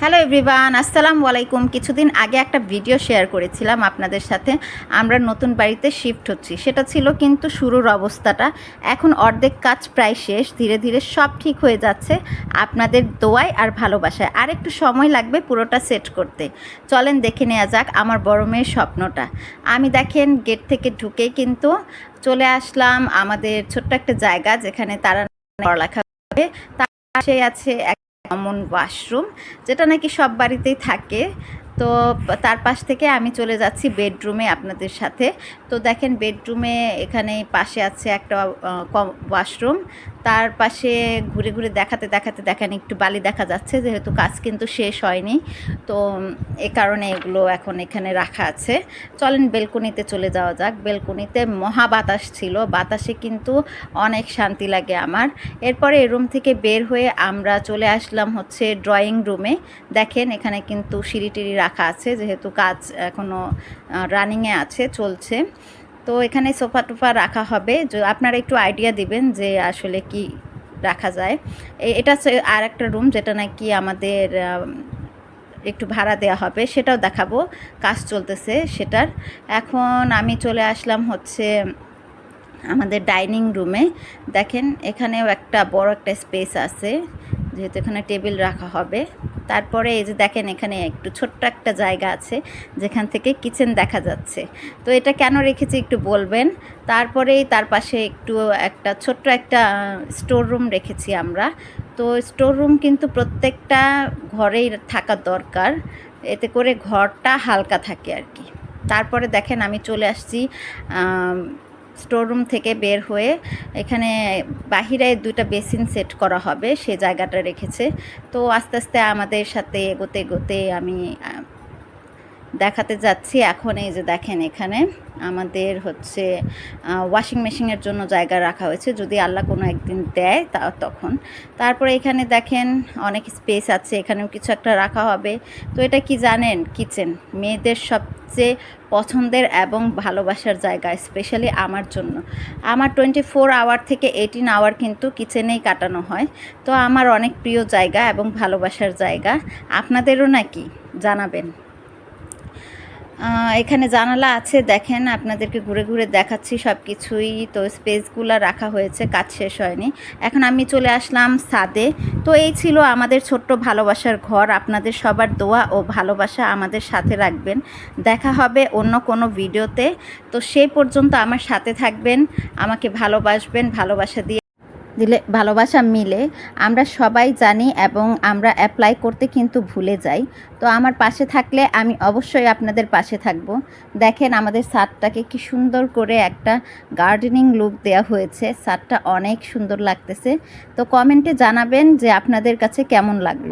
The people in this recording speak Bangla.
হ্যালো এভরিওয়ান আসসালামু আলাইকুম। কিছুদিন আগে একটা ভিডিও শেয়ার করেছিলাম আপনাদের সাথে। আমরা নতুন বাড়িতে শিফট হচ্ছি। সেটা ছিল কিন্তু শুরুর অবস্থাটা। এখন অর্ধেক কাজ প্রায় শেষ। ধীরে ধীরে সব ঠিক হয়ে যাচ্ছে। আপনাদের দোয়ায় আর ভালোবাসায়। আর একটু সময় লাগবে পুরোটা সেট করতে। চলেন দেখে নেওয়া যাক আমার বড় মেয়ের স্বপ্নটা। আমি দেখেন গেট থেকে ঢুকেই কিন্তু চলে আসলাম আমাদের ছোট্ট একটা জায়গা যেখানে তারা পড়ালেখা করে। তার পাশে আছে এক কমন ওয়াশরুম যেটা নাকি সব বাড়িতেই থাকে। তো তার পাশ থেকে আমি চলে যাচ্ছি বেডরুমে আপনাদের সাথে। তো দেখেন বেডরুমে এখানে পাশে আছে একটা ওয়াশরুম। তার পাশে ঘুরে ঘুরে দেখাতে দেখাতে, দেখেন একটু বালি দেখা যাচ্ছে, যেহেতু কাজ কিন্তু শেষ হয়নি। তো এ কারণে এগুলো এখন এখানে রাখা আছে। চলেন বেলকনিতে চলে যাওয়া যাক। বেলকনিতে মহা বাতাস ছিল। বাতাসে কিন্তু অনেক শান্তি লাগে আমার। এরপরে রুম থেকে বের হয়ে আমরা চলে আসলাম হচ্ছে ড্রয়িং রুমে। দেখেন এখানে কিন্তু সিঁড়ি টিড়ি রাখা আছে, যেহেতু কাজ এখনও রানিংয়ে আছে, চলছে। তো এখানে সোফা টোফা রাখা হবে। আপনারা একটু আইডিয়া দিবেন যে আসলে কি রাখা যায়। এটা আর একটা রুম যেটা নাকি আমাদের একটু ভাড়া দেওয়া হবে, সেটাও দেখাবো। কাজ চলতেছে সেটার। এখন আমি চলে আসলাম হচ্ছে আমাদের ডাইনিং রুমে দেখেন, এখানেও একটা বড় একটা স্পেস আছে। যেহেতু এখানে টেবিল রাখা হবে। তারপরে এই যে দেখেন এখানে একটু ছোট্ট একটা জায়গা আছে, যেখান থেকে কিচেন দেখা যাচ্ছে। তো এটা কেন রেখেছি একটু বলবেন? তারপরেই তার পাশে একটু একটা ছোট্ট একটা স্টোর রুম রেখেছি আমরা। তো স্টোর রুম কিন্তু প্রত্যেকটা ঘরেই থাকা দরকার। এতে করে ঘরটা হালকা থাকে আর কি। তারপরে দেখেন আমি চলে আসছি স্টোররুম থেকে বের হয়ে এখানে বাহিরে দুটা বেসিন সেট করা হবে, সে জায়গাটা রেখেছে। তো আস্তে আস্তে আমাদের সাথে এগোতে এগোতে আমি দেখাতে যাচ্ছি এখন এই যে দেখেন এখানে আমাদের হচ্ছে ওয়াশিং মেশিনের জন্য জায়গা রাখা হয়েছে। যদি আল্লাহ কোনো একদিন দেয় তা তখন। তারপরে এখানে দেখেন অনেক স্পেস আছে, এখানেও কিছু একটা রাখা হবে। তো এটা কি জানেন? কিচেন মেয়েদের সবচেয়ে পছন্দের এবং ভালোবাসার জায়গা স্পেশালি আমার জন্য। আমার টোয়েন্টি ফোর আওয়ার থেকে এইটিন আওয়ার কিন্তু কিচেনেই কাটানো হয়। তো আমার অনেক প্রিয় জায়গা এবং ভালোবাসার জায়গা। আপনাদেরও নাকি? জানাবেন। এখানে জানালা আছে, দেখেন, আপনাদেরকে ঘুরে ঘুরে দেখাচ্ছি সব কিছুই তো স্পেসগুলো রাখা হয়েছে, কাজ শেষ হয়নি। এখন আমি চলে আসলাম সাদে। তো এই ছিল আমাদের ছোট্ট ভালোবাসার ঘর। আপনাদের সবার দোয়া ও ভালোবাসা আমাদের সাথে রাখবেন। দেখা হবে অন্য কোনো ভিডিওতে। তো সেই পর্যন্ত আমার সাথে থাকবেন, আমাকে ভালোবাসবেন, ভালোবাসা দিয়ে দিলে ভালোবাসা মিলে, আমরা সবাই জানি এবং আমরা অ্যাপ্লাই করতে কিন্তু ভুলে যাই। তো আমার পাশে থাকলে আমি অবশ্যই আপনাদের পাশে থাকব। দেখেন আমাদের সারটাকে কি সুন্দর করে একটা গার্ডেনিং লুক দেওয়া হয়েছে। সারটা অনেক সুন্দর লাগতেছে। তো কমেন্টে জানাবেন যে আপনাদের কাছে কেমন লাগল।